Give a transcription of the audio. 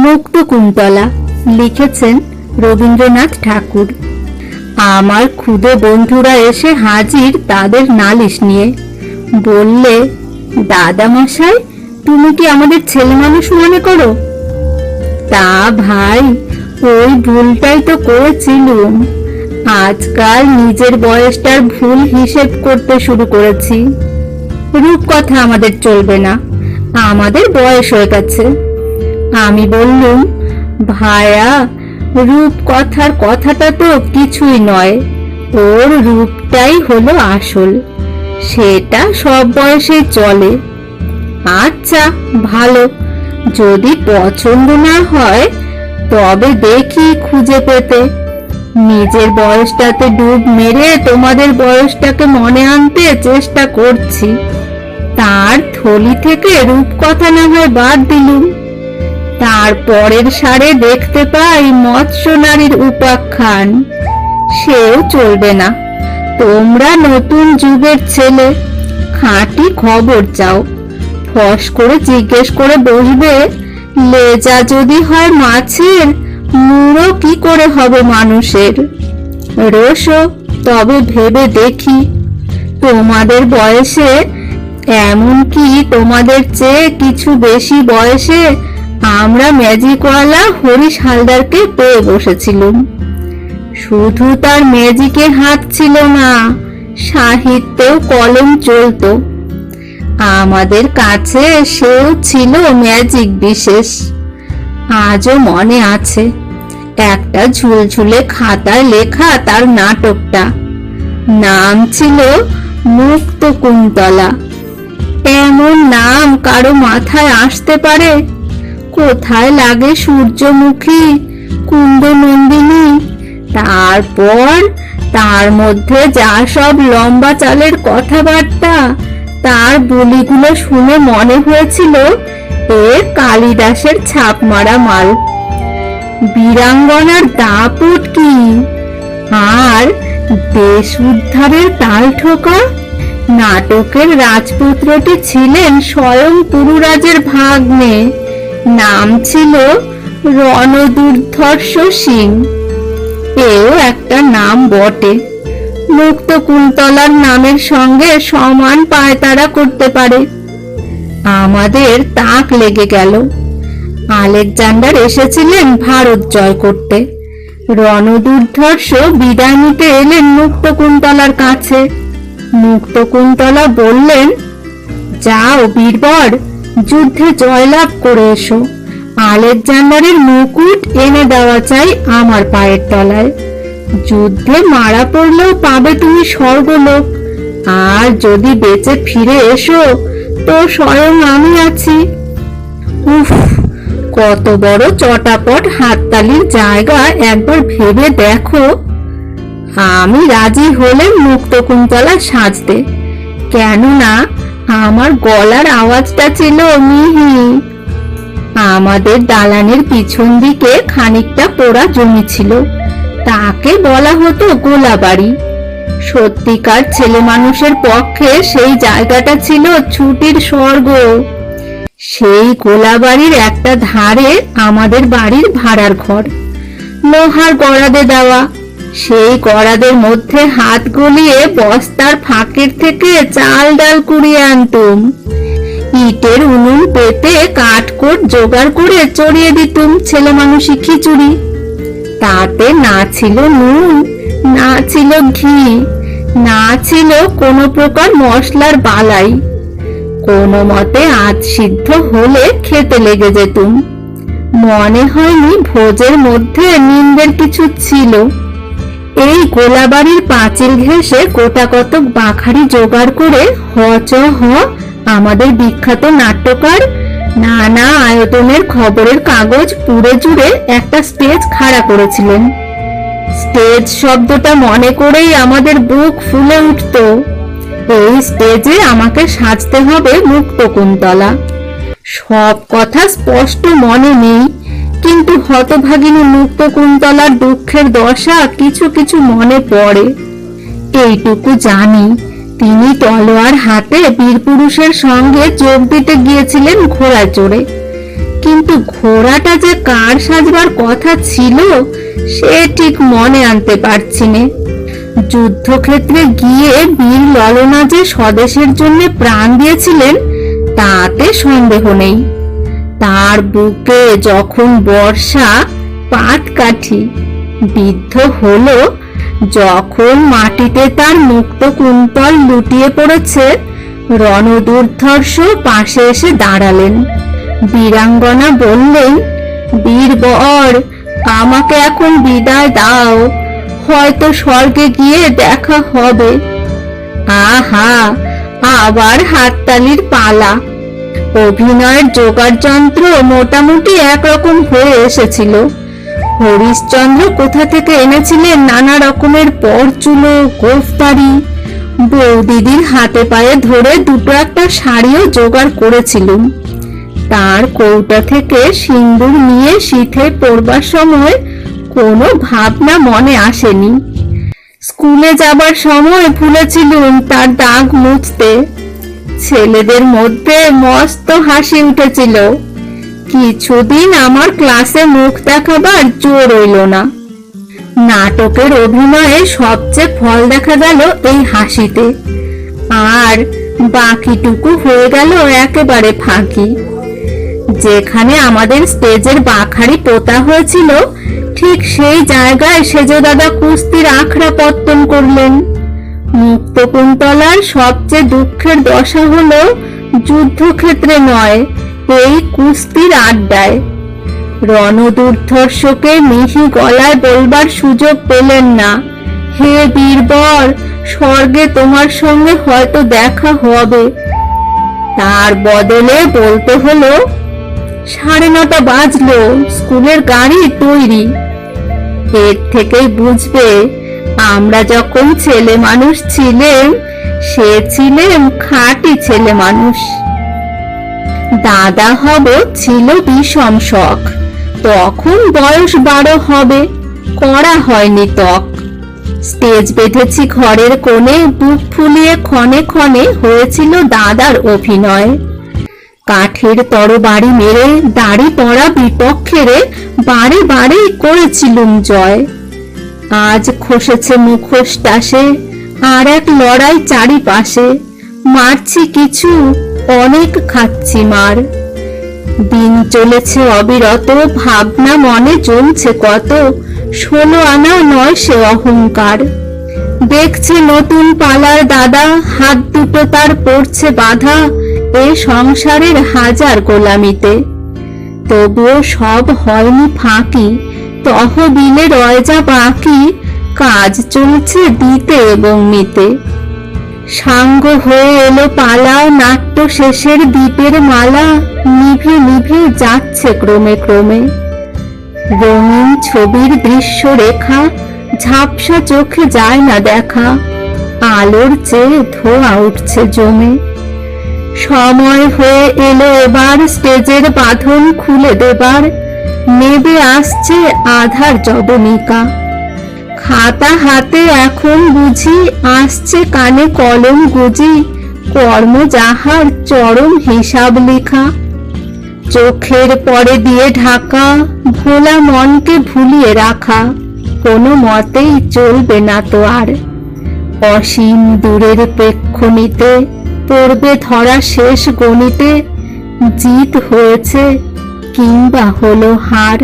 মুক্ত কুন্তলা লিখেছেন রবীন্দ্রনাথ ঠাকুর। আমার ক্ষুদে বন্ধুরা এসে হাজির তাদের নালিশ নিয়ে। বললে দাদা মশাই তুমি কি আমাদের ছেলে মানুষ মনে করো? তা ভাই, ওই ভুলটাই তো করেছিলুম। আজকাল নিজের বয়সটার ভুল হিসেব করতে শুরু করেছি। রূপকথা আমাদের চলবে না। আমাদের বয়স হয়ে গেছে। আমি বললুম, ভায়া, রূপকথার কথাটা তো কিছুই নয়। ওর রূপটাই হলো আসল। সেটা সব বয়সেই চলে। আচ্ছা ভালো। যদি পছন্দ না হয়, তবে দেখি খুঁজে পেতে। নিজের বয়সটাতে ডুব মেরে তোমাদের বয়সটাকে মনে আনতে চেষ্টা করছি। তার থলি থেকে রূপকথা না হয় বাদ দিলুম। তারপরের সারে দেখতে পাই মৎস্য নারীর উপাখ্যান। সেও চলবে না। তোমরা নতুন যুগের ছেলে, খাঁটি খবর চাও। ফস করে জিজ্ঞেস করে বসবে লেজা যদি হয় মাছের, মুড়ো কি করে হবে মানুষের? রোসো, তবে ভেবে দেখি। তোমাদের বয়সে এমনকি তোমাদের চেয়ে কিছু বেশি বয়সে আমরা ম্যাজিকওয়ালা হরিশ হালদারকে পেয়ে বসেছিলুম। শুধু তার ম্যাজিকে হাত ছিল না, সাহিত্যেও কলম চলতো। আমাদের কাছে সেও ছিল ম্যাজিক বিশেষ। আজও মনে আছে, একটা ঝুলঝুলে খাতায় লেখা তার নাটকটা। নাম ছিল মুক্ত কুন্তলা এমন নাম কারও মাথায় আসতে পারে কোথায় লাগে সূর্যমুখী কুন্দ নন্দিনী তারপর তার মধ্যে যা সব লম্বা চালের কথাবার্তা, তার বলিগুলো শুনে মনে হয়েছিল এ কালিদাসের ছাপ মারা মাল। বীরাঙ্গনার দাপট কি? আর দেশ উদ্ধারের তাল ঠোকা? নাটকের রাজপুত্রটি ছিলেন স্বয়ং পুরুরাজের ভাগ্নে। নাম ছিল রণদুর্ধর্ষ সিং। এও একটা নাম বটে। মুক্ত কুন্তলার নামের সঙ্গে সমান পায়তারা করতে পারে। আমাদের তাক লেগে গেল। আলেকজান্ডার এসেছিলেন ভারত জয় করতে। রণদুর্ধর্ষ বিদায় নিতে এলেন মুক্তকুন্তলার কাছে। মুক্তকুন্তলা বললেন, যাও বীরবর যুদ্ধে জয়লাভ করে এসো। আলেকজান্ডারের মুকুট এনে দেওয়া চাই আমার পায়ের তলায়। যুদ্ধে মারা পড়লেও পাবে তুমি স্বর্গলোক। আর যদি বেঁচে ফিরে এসো, তো স্বয়ং আমি আছি। উফ, কত বড় চটাপট হাততালির জায়গা একবার ভেবে দেখো। আমি রাজি হলেন মুক্তকুন্তলা সাজতে। কেননা আমার গলার আওয়াজটা ছিল মিহি আমাদের দালানের পিছন দিকে খানিকটা পোড়া জমি ছিল। তাকে বলা হতো গোলাবাড়ি। সত্যিকার ছেলে মানুষের পক্ষে সেই জায়গাটা ছিল ছুটির স্বর্গ। সেই গোলাবাড়ির একটা ধারে আমাদের বাড়ির ভাড়ার ঘর। লোহার গড়াদে দেওয়া সেই গড়াদের মধ্যে হাত গলিয়ে বস্তার ফাঁকের থেকে চাল ডাল কুড়িয়ে আনতুম। ইটের উনুন পেতে কাঠকোট জোগাড় করে চড়িয়ে দিতুম ছেলে মানুষই খিচুড়ি। তাতে না ছিল নুন, না ছিল ঘি, না ছিল কোনো প্রকার মশলার বালাই। কোনো মতে আজ সিদ্ধ হলে খেতে লেগে যেতুম। মনে হয়নি ভোজের মধ্যে নিন্দের কিছু ছিল। এই গোলাবাড়ির পাঁচিল ঘেঁষে কোটা কতক বাখারি জোগাড় করে হ, চ, হ, আমাদের বিখ্যাত নাট্যকার নানা আয়তনের খবরের কাগজ পুড়ে জুড়ে একটা স্টেজ খাড়া করেছিলেন। স্টেজ শব্দটা মনে করেই আমাদের বুক ফুলে উঠত। এই স্টেজে আমাকে সাজতে হবে মুক্ত কুন্তলা। সব কথা স্পষ্ট মনে নেই। কিন্তু হতভাগিনী মুক্ত কুন্তলার দুঃখের দশা কিছু কিছু মনে পড়ে। এইটুকু জানি, তিনি তলোয়ার হাতে বীরপুরুষের সঙ্গে যোগ দিতে গিয়েছিলেন ঘোড়ায় চড়ে কিন্তু ঘোড়াটা যে কার সাজবার কথা ছিল, সে ঠিক মনে আনতে পারছি নে। যুদ্ধক্ষেত্রে গিয়ে বীর ললনা যে স্বদেশের জন্য প্রাণ দিয়েছিলেন, তাতে সন্দেহ নেই। তার বুকে যখন বর্ষা পাত কাঠি বিদ্ধ হলো, যখন মাটিতে তার মুক্ত কুন্তল লুটিয়ে পড়েছে, রণদুর্ধর্ষ পাশে এসে দাঁড়ালেন। বীরাঙ্গনা বললেন, বীরবর, আমাকে এখন বিদায় দাও। হয়তো স্বর্গে গিয়ে দেখা হবে। আহা, আবার হাততালির পালা। অভিনয়ের জোগাড় যন্ত্র মোটামুটি একরকম হয়ে এসেছিল। হরিশচন্দ্র কোথা থেকে এনেছিলেন নানা রকমের পরচুলো, গোফতারি? বৌদিদির হাতে পায়ে ধরে দুটো একটা শাড়িও জোগাড় করেছিলুম। তার কৌটা থেকে সিন্দুর নিয়ে শীতে পড়বার সময় কোনো ভাবনা মনে আসেনি। স্কুলে যাবার সময় ভুলেছিলুম তার দাগ মুছতে। ছেলেদের মধ্যে মস্ত হাসি উঠেছিল। কিছুদিন আমার ক্লাসে মুখ দেখাবার জোর রইল না। নাটকের অভিনয়ে সবচেয়ে ফল দেখা গেল এই হাসিতে। আর বাকিটুকু হয়ে গেল একেবারে ফাঁকি। যেখানে আমাদের স্টেজের বাখারি পোতা হয়েছিল, ঠিক সেই জায়গায় সেজ দাদা কুস্তির আখড়া পত্তন করলেন। মুক্তকুন্তলার সবচেয়ে দুঃখের দশা হলো যুদ্ধক্ষেত্রে নয়, এই কুস্তির আড্ডায়। রণদুর্ধর্ষকে মিহি গলায় বলবার সুযোগ পেলেন না। হে বীরবর স্বর্গে তোমার সঙ্গে হয়তো দেখা হবে। তার বদলে বলতে হলো, সাড়ে নটা বাজলো, স্কুলের গাড়ি তৈরি। এর থেকেই বুঝবে আমরা যখন ছেলে মানুষ ছিলেন সে ছিলেন খাঁটি ছেলে মানুষ। দাদা হব ছিল বিষম শখ, তখন বয়স বারো হবে করা হয়নি ত্বক। স্টেজ বেঁধেছি ঘরের কোণে, বুক ফুলিয়ে ক্ষণে ক্ষণে হয়েছিল দাদার অভিনয়। কাঠের তরবারি মেরে, দাড়ি পড়া বিপক্ষেরে বারে বারে করেছিলুম জয়। আজ খসেছে মুখোশ টাসে আর এক লড়াই চারিপাশে। মারছি কিছু, অনেক খাচ্ছি মার। দিন চলেছে অবিরত, ভাবনা মনে জমছে কত, ষোলো আনা নয় সে অহংকার। দেখছে নতুন পালার দাদা, হাত দুটো তার পড়ছে বাধা, এ সংসারের হাজার গোলামিতে। তবুও সব হয়নি ফাঁকি তহবিলে রয় যা বাকি কাজ চলছে দিতে এবং নিতে। সাঙ্গ হয়ে এলো পালা নাট্য শেষের দ্বীপের মালা নিভে নিভে যাচ্ছে ক্রমে ক্রমে। রঙিন ছবির দৃশ্য রেখা, ঝাপসা চোখে যায় না দেখা। আলোর চেয়ে ধোয়া উঠছে জমে। সময় হয়ে এলো এবার স্টেজের বাঁধন খুলে দেবার। নেবে আসছে আধার জবনিকা খাতা হাতে এখন বুঝি আসছে কানে কলম গুজি, কর্ম যাহার চরম হিসাব লেখা। চোখের পরে দিয়ে ঢাকা, ভোলা মনকে ভুলিয়ে রাখা, কোনো মতেই চলবে না তো আর। অসীম দূরের প্রেক্ষণিতে পড়বে ধরা শেষ গণিতে, জিত হয়েছে কিংবা হলো হার